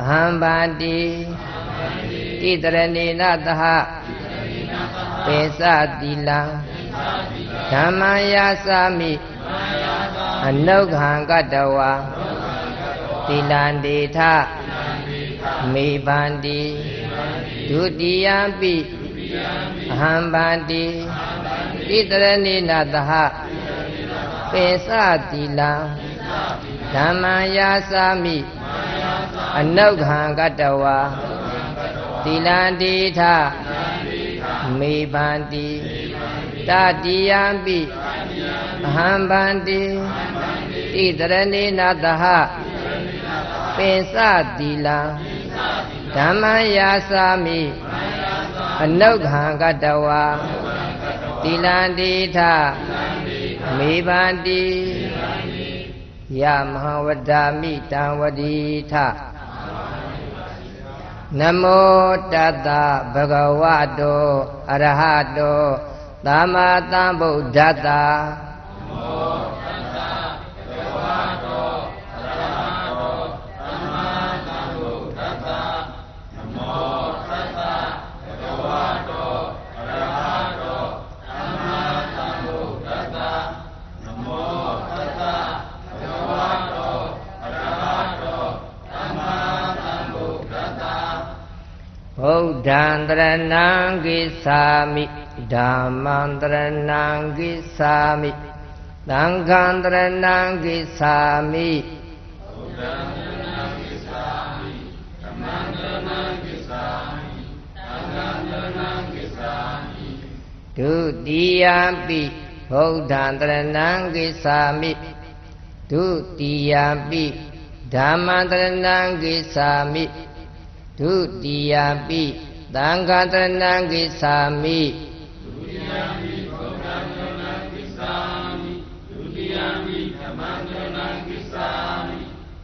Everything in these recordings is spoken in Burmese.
အဟံပါတိတိတရဏေနသဟပေသတိလံဓမ္မယာစာမိအနုခံကတဝါသီလံဒေထမေဗန္တိဒုတိယံပိအဟံဗန္တိဣတရဏိနသဟပေသတိလံဓမ္မယာစာမိ အနုခံကတဝါသီလံဒေထမေဗန္တိတတိယံပိအဟံဗန္တိဣတရဏိနသဟပေသတိလံဓမ္မယာစာမိအနုခံကတဝါသီလံတိထမေဗန္တိယမဟာဝဒာမိတံဝတိထ နမောတတဗဂဝတောအရဟတောသမ္မာသမ္ဗုဒ္ဓတ္တ ဗုဒ္ဓံတရဏံကိသာမိဓမ္မံတရဏံကိသာမိသံဃံတရဏံကိသာမိဘုရားတရဏံကိသာမိဓမ္မံတရဏံကိသာမိသံဃံတရဏံကိသာမိဒုတိယပိဘုဒ္ဓံတရဏံကိသာမိဒုတိယပိဓမ္မံတရဏံကိသာမိ ဒုတိယပိသံဃာတရဏံကိသာမိတတိယပိဗုဒ္ဓံတရဏံကိသာမိတတိယပိဓမ္မံတရဏံကိသာမိ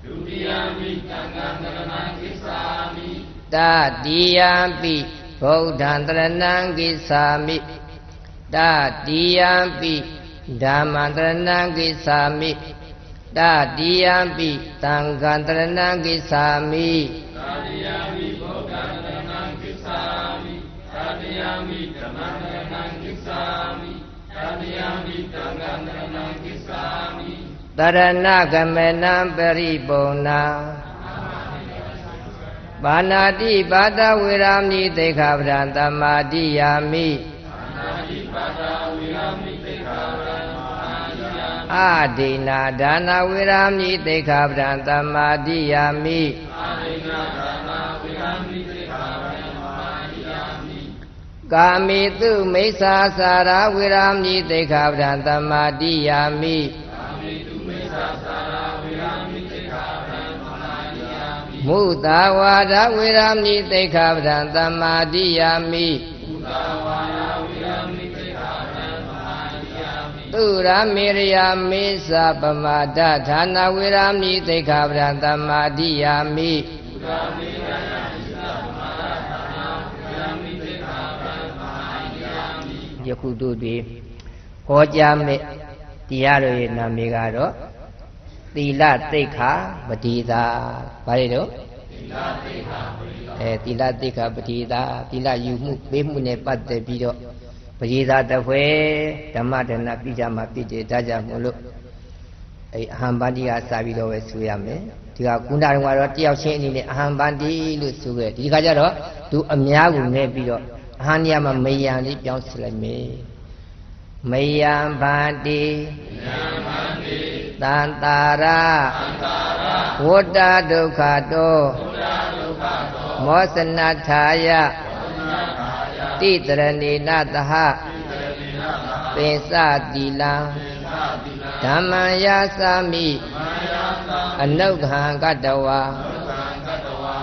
တတိယပိသံဃံတရဏံကိသာမိတတိယပိဗုဒ္ဓံတရဏံကိသာမိတတိယပိဓမ္မံတရဏံကိသာမိတတိယပိသံဃံတရဏံကိသာမိ တရဏဂမနံပရိပုံနာပါဏာတိပါဒဝေရာမိသိခာပဒံတမ္မာတိယာမိပါဏာတိပါဒဝေရာမိသိခာပဒံတမ္မာတိယာမိအာဒိနာဒါနာဝေရာမိသိခာပဒံတမ္မာတိယာမိအာဒိနာဒါနာဝေရာမိသိခာပဒံတမ္မာတိယာမိ ကာမေတုမိစ္ဆာစာရဝေရာမိသိခာပဒံတမ္မာတိယာမိကာမေတုမိစ္ဆာစာရဝေရာမိသိခာပဒံမုသာဝါဒဝေရမိသိခာပဒံတမ္မာတိယာမိမုသာဝါဒဝေရမိသိခာပဒံတမ္မာတိယာမိသူရမေရယာမေသပမာဒဌာနဝေရမိသိခာပဒံတမ္မာတိယာမိ သူရမေရယာမေသပမာဒဌာနဝေရမိသိခာပဒံတမ္မာတိယာမိယခုတို့တွေဟောကြားမဲ့တရားတော်ရဲ့နာမည်ကတော့သီလသိက္ခာပတိသာဘာတွေတော့သီလသိက္ခာပတိသာအဲသီလသိက္ခာပတိသာသီလယူမှုပေးမှုနဲ့ပတ်သက်ပြီးတော့ပတိသာတဖွဲဓမ္မဒနာပြကြမှာပြည့်ကြဒါကြောင့်မို့လို့အဲအဟံပန္တိကစပြီးတော့ပဲဆိုရမယ် ဒီကကုဏတော်ကတော့တယောက်ချင်းအနေနဲ့အဟံပန္တိလို့ဆိုခဲ့ဒီခါကျတော့သူအများကိုနဲ့ပြီးတော့အဟံနေရာမှာမယံလေးပြောင်းစလိုက်မယ်မယံဗန္တိမယံဗန္တိတန်တာရဝတ္တဒုက္ခတောမောစနထာယတိတရဏေနသဟပင်စတိလံ ဓမ္မံယာစာမိအနုခံကတဝါ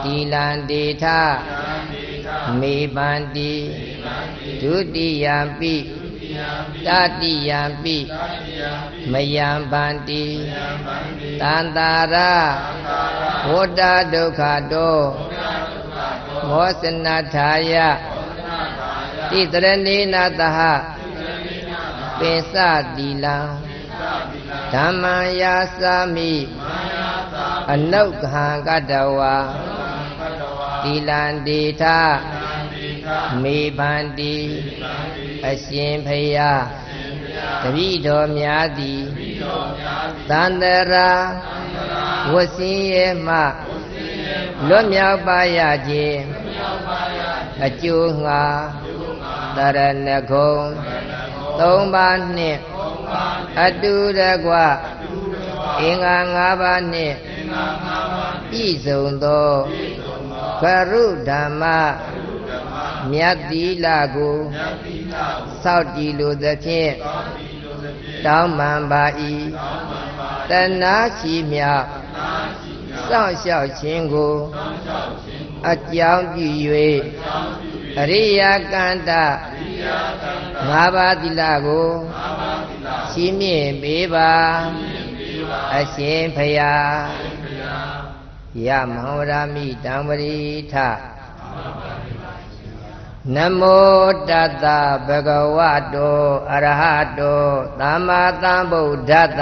တိလံတေထမေပန္တိဒုတိယံပိတတိယံပိမယံဗန္တိတန္တာရဝတ္တဒုက္ခတောမောစနထာယတိတရဏေနသဟ ပင်စတိလံဓမ္မံယာစာမိအနုခံကတဝါသီလံဒေထမေဗန္တိအရှင်ဖယားတပိတော်များသည်သန္တရာဝဆင်းရဲမှလွတ်မြောက်ပါရခြင်းအကျိုးငှာတရဏဂုံ သုံးပါးနှင့်အတူတကွအင်္ဂါ၅ပါးနှင့်ပြည့်စုံသောခရုဓမ္မမြတ်သီလကိုစောင့်တည်လိုသဖြင့်တောင်းပန်ပါ၏တဏှာရှိမြစောင့်ရှောက်ခြင်းကိုအကြောင်းပြု၍အရိယာကန္တ ငါးပါးသီလကိုရှိမြင့်ပေးပါအရှင်ဖယားယမဟောရမိတံပရိထနမောတတ္တဗဂဝတောအရဟတောသမ္မာသမ္ဗုဒ္ဓတ္တ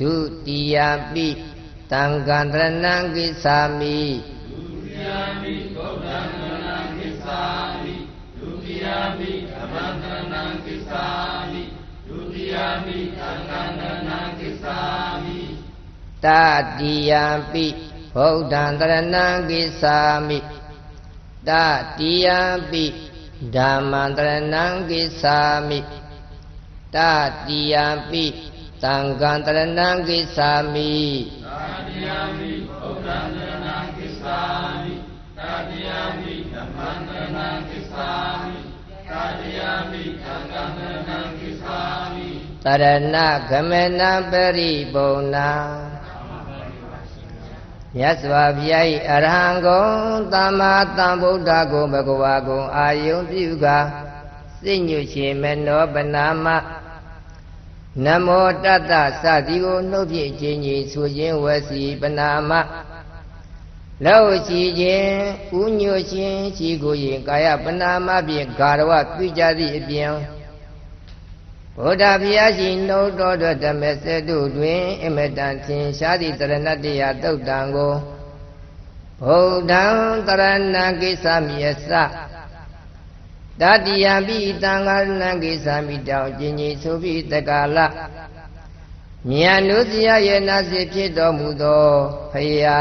ဒုတိယပိသံဃံတရဏံကိသာမိတတိယပိဗုဒ္ဓံတရဏံကိသာမိတတိယပိဓမ္မံတရဏံကိသာမိတတိယပိ သံဃံတရဏံကိသာမိသာတိယမိဘုဒ္ဓံတရဏံကိသာမိသာတိယမိဓမ္မံတရဏံကိသာမိသာတိယမိသံဃံတရဏံကိသာမိတရဏဂမနံပရိပုံနာမြတ်စွာဘုရား၏အရဟံဂုံသမ္မာသမ္ဗုဒ္ဓဂုံဘဂဝါဂုံအာယုံပြုကာစိတ်ညွရှင်မနောပနာမ နမောတတ္တစသည်ကိုနှုတ်ဖြင့်ခြင်းကြီးဆိုခြင်းဝစီပနာမလောက်ရှိခြင်းဥညွခြင်းရှိကိုရင်ကာယပနာမဖြင့်ဂါရဝပြုကြသည့်အပြင်ဘုရားဘုရားရှင်နှုတ်တော်တော်ဓမ္မစက်တို့တွင်အမတန်သင်ရှားသည့်တရဏတ္တရာတုတ်တံကိုဘုဒ္ဓံတရဏကိစ္စမြတ်စ တတိယပိတံဃာနံကိသာမိတောင်ကျင်ကြီးဆိုပြီးတက္ကလမြတ်နုစရရဲ့နာစီဖြစ်တော်မူသောဖရာ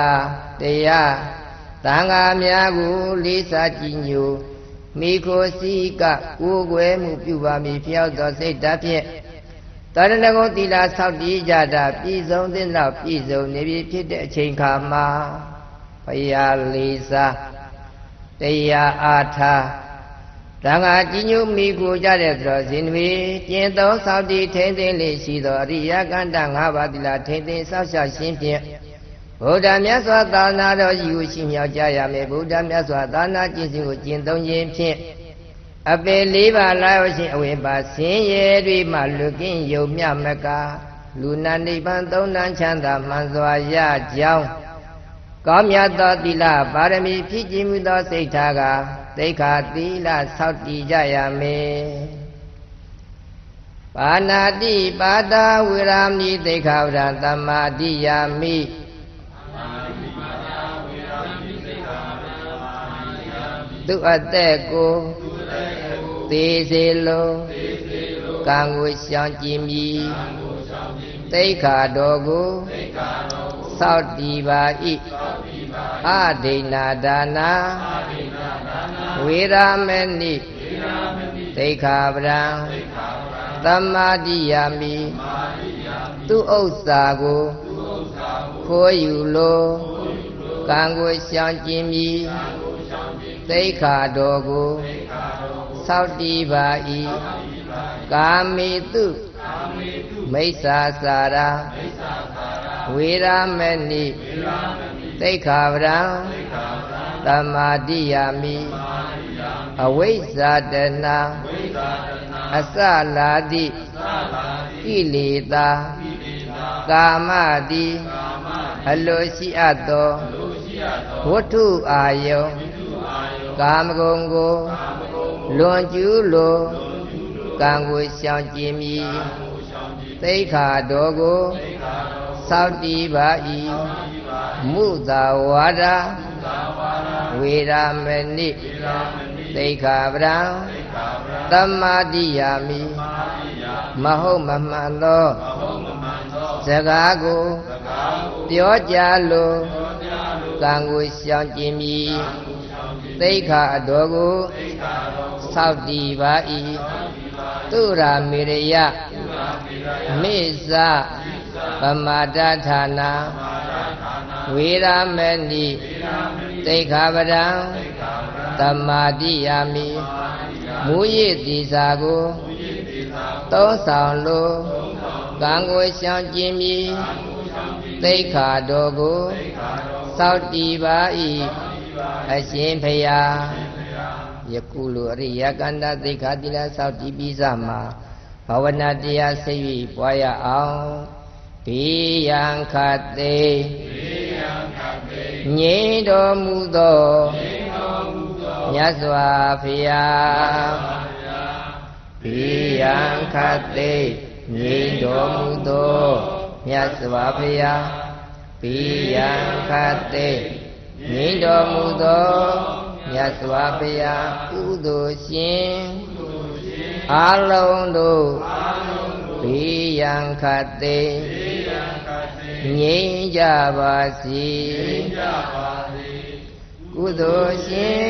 တရားတန်ဃာများကိုလေးစားကြည်ညိုမိခိုစီကကိုယ်ွယ်မှုပြုပါမည်ဖျောက်သောစိတ်ဓာတ်ဖြင့်တရဏဂုံသီလဆောက်တည်ကြတာပြည်စုံသင့်တော့ပြည်စုံနေပြီဖြစ်တဲ့အချိန်ခါမှာဖရာလေးစားတရားအားထား တန်ခါကြီးညိုမိကိုကြတဲ့သောဇင်တွေကျင့်သောသောက်တည်ထိမ့်သိမ့်လေးရှိသောအရိယကန္တ၅ပါးသီလထိမ့်သိမ့်ဆောက်ရှောက်ခြင်းဖြင့်ဗုဒ္ဓမြတ်စွာသာနာတော်ယူရှိမြောက်ကြရမယ်ဗုဒ္ဓမြတ်စွာသာနာကျင့်စဉ်ကိုကျင့်သုံးခြင်းဖြင့်အပေလေးပါးလာရောက်ခြင်းအဝိပါဆင်းရဲတွေမှလွတ်ကင်းယုံမြမကလူနာနိဗ္ဗာန်သုံးတန်းချမ်းသာမှန်စွာရကြောင်းကောင်းမြတ်သောသီလပါရမီဖြစ်ကြည်မှုသောစိတ်ထားက သိက္ခာသီလဆောက်တည်ကြရမယ်ပါဏာတိပါဒဝေရာမိသိက္ခာဝရသမ္မာတိယာမိသူအသက်ကိုသေစေလုံးကံကိုရှောင်ကြည်မည်သိက္ခာတော်ကိုစောက်တည်ပါ၏အဒိဏဒါနာ ဝေရာမဏိသိခာပရံသမ္မာတိယာမိသူဥစ္စာကိုခိုးယူလိုကံကိုရှောင်ကျင်မည်သိခါတော်ကိုသောက်တီးပါ၏ကာမေတုမိစ္ဆာစာရာဝေရမဏိသိခါဗရံ သမာတိယာမိအဝိဇ္ဇာတနာအစလာတိကိလေသာကာမတိအလိုရှိအပ်သောဝတ္ထုအာယုံကာမဂုဏ်ကိုလွန်ကျူးလိုကံကိုရှောင်ကျင်မည်သိခါတော်ကိုသောက်တီးပါ၏မုသာဝါဒ ဝေရမဏိသိခါပရံသမ္မာတိယာမိမဟုတ်မမှန်သောစကားကိုပြောကြလိုကံကိုရှောင်ကျင်မည်သိခါအတော်ကိုသောက်တီးပါ၏သူရာမေရယမိစ္ဆ ပမာဒဌာနာဝေရမဏိသိခါပဒံတမာတိယာမိမူရည်တိစာကိုသုံးဆောင်လိုကံကိုရှောင်ကျင်မည်သိခါတော်ကိုသောက်တီးပါ၏အရှင်ဖယားယခုလိုအရိယကန္တသိခါတိလသောက်တီးပြီးစမှာဘာဝနာတရားစိတ်၍ပွားရအောင် ဘေးရန်ခတ်သေးငြိမ်းတော်မူသောမြတ်စွာဘုရားဘေးရန်ခတ်သေးငြိမ်းတော်မူသောမြတ်စွာဘုရားဘေးရန်ခတ်သေးငြိမ်းတော်မူသောမြတ်စွာဘုရားကုသိုလ်ရှင်အာလုံးတို့ဘေးရန်ခတ်သေး ငြိမ်းကြပါစေကုသိုလ်ရှင်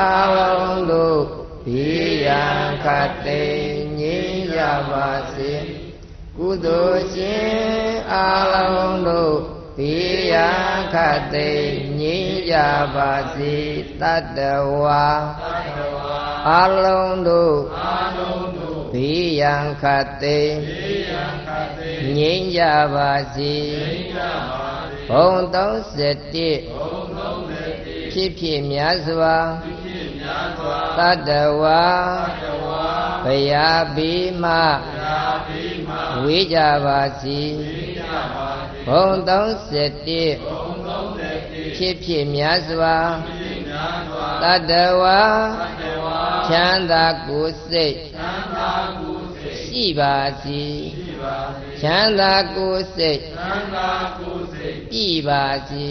အာလုံးတို့ဘေးရန်ခတ်သေးငြိမ်းကြပါစေကုသိုလ်ရှင်အာလုံးတို့ဘေးရန်ခတ်သေးငြိမ်းကြပါစေတတ္တဝါအာလုံးတို့ဘေးရန်ခတ်သေး ငြိမ်းကြပါစေဘုံ31ဖြစ်ဖြစ်များစွာတတ္တဝါဘုရားဘိမဝေးကြပါစေဘုံ31ဖြစ်ဖြစ်များစွာတတ္တဝါချမ်းသာကိုယ်စိတ်ရှိပါစေ ချမ်းသာကိုယ်စိတ်ပြည့်ပါစေ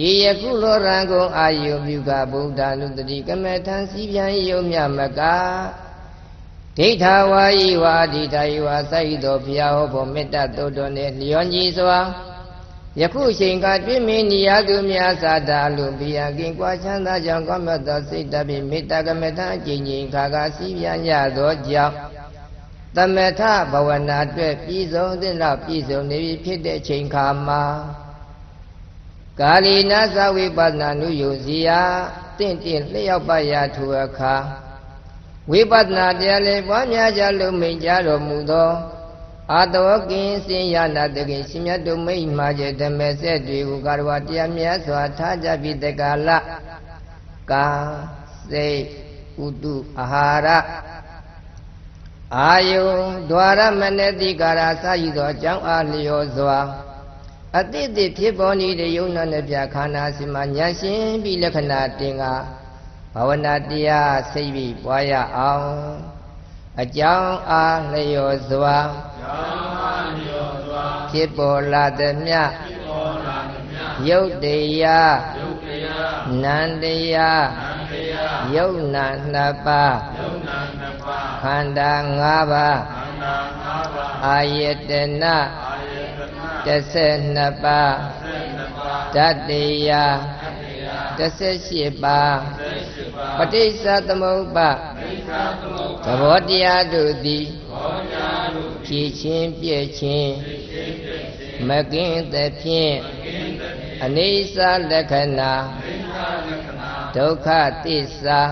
ဤယခုလောရံကုန်အာယုပြုကဗုဒ္ဓ ानु တတိကမေထံစီပြန်ယုံမြမကဒိဋ္ဌဝါယိဝါဒိဋ္ဌယဝါစိုက်တော်ဘုရားဟောဖို့မေတ္တာတုတ်တော်နဲ့လျော်ညီစွာယခုချိန်ကပြည့်မင်းနေရသူများသာတာလို့ဘိယကင်ကွာချမ်းသာကြောင့်ကောင်းမြတ်သောစိတ်တပိမေတ္တာကမေထံအကျဉ်းချင်းခါခါစီပြန်ရသောကြောင့် သမထဘဝနာအတွက်ပြည်စုံတဲ့လောက်ပြည်စုံနေပြီဖြစ်တဲ့ချိန်ခါမှာကာလီနာသဝိပဿနာနုယုစီယတင့်တင့်လျှောက်ပါရထူအခါဝိပဿနာတရားလေးပွားများကြလို့မိန်ကြတော်မူသောအာတဝကင်းစင်ရနာတကိရှင်မြတ်တို့မိတ်မှာကျဓမ္မဆက်တွေကိုကာရဝတရားမြတ်စွာထားကြပြီးတက္ကလကာစိတ်ဥတုအာဟာရ အာယုံဒွါရမနတိကာရစာယူသောအကြောင်းအားလျော်စွာအတိတ်ဖြစ်ပေါ်နေတဲ့ယုံနာနဲ့ပြခန္ဓာစီမှာညာရှင်ပြီးလက္ခဏာတင်ကဘာဝနာတရားစိတ်ပြီးပွားရအောင်အကြောင်းအားလျော်စွာဖြစ်ပေါ်လာသည်မြယုတ်တရားနန္တရားယုတ်နာနှစ်ပါး ခန္ဓာ၅ပါးအာယတနာ12ပါးဓာတေယ18ပါးပဋိစ္စသမုပ္ပါသဘောတရားတို့သည်ဖြဖြည့်ချင်းပြည့်ချင်းမကင်းသဖြင့်အနိစ္စလက္ခဏာ ဒုက္ခသစ္စာ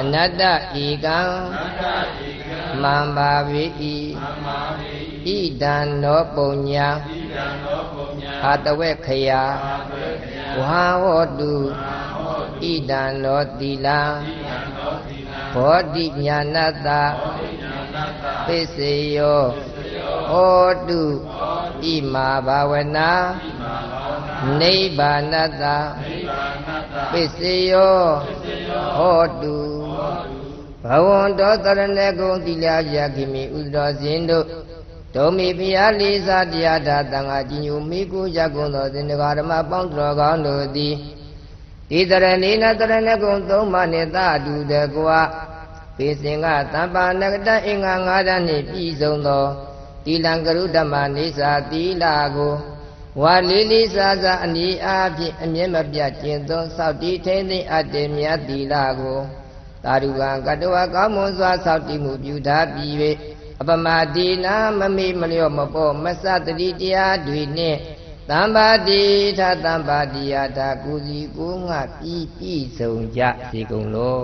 အနတ္တဧကံမှန်ပါ၏ဣဒံနောပုညံအာတဝေခယဝါဟောတုဣဒံနောသီလံဘောဓိညာဏတ္တပစ္စယောဟောတုဣမာဘာဝနာနိဗ္ဗာနတ္တ ပစ္စယောဟောတုဘဝန္တောတရဏဂုံသီလယခိမိဥဒ္ဒောဇင်တို့ဒုံမီဖျားလေးစားတရားဓာတန်ခါကြီးညိုမိကိုရကုန်သောသင်္ဃာဓမ္မပေါင်းတော်ကောင်းတို့သည်ဒီတရဏိနတရဏဂုံသုံးပါးနှင့်သာတူတကွာပေစင်ကတမ္ပါနကတအင်္ဂါ၅ဓာတ်နှင့်ပြည့်စုံသောတိလံကရုဓမ္မနေစာတိလာကို ဝါလေးလေးစားစားအနီးအားဖြင့်အမြဲမပြတ်ကျင့်သောစောက်တည်ထိမ့်သိမ့်အပ်တဲ့မြတ်တိလာကိုသာဓုကံကတဝကောင်းမွန်စွာစောက်တည်မှုပြုထားပြီး၍အပမတိနာမမေ့မလျော့မပေါ့မစတတိတရားတွေနှင့်တမ္ပါတိထတမ္ပါတိယတာကုစီကိုငါပြီးပြည့်စုံကြစေကုန်လော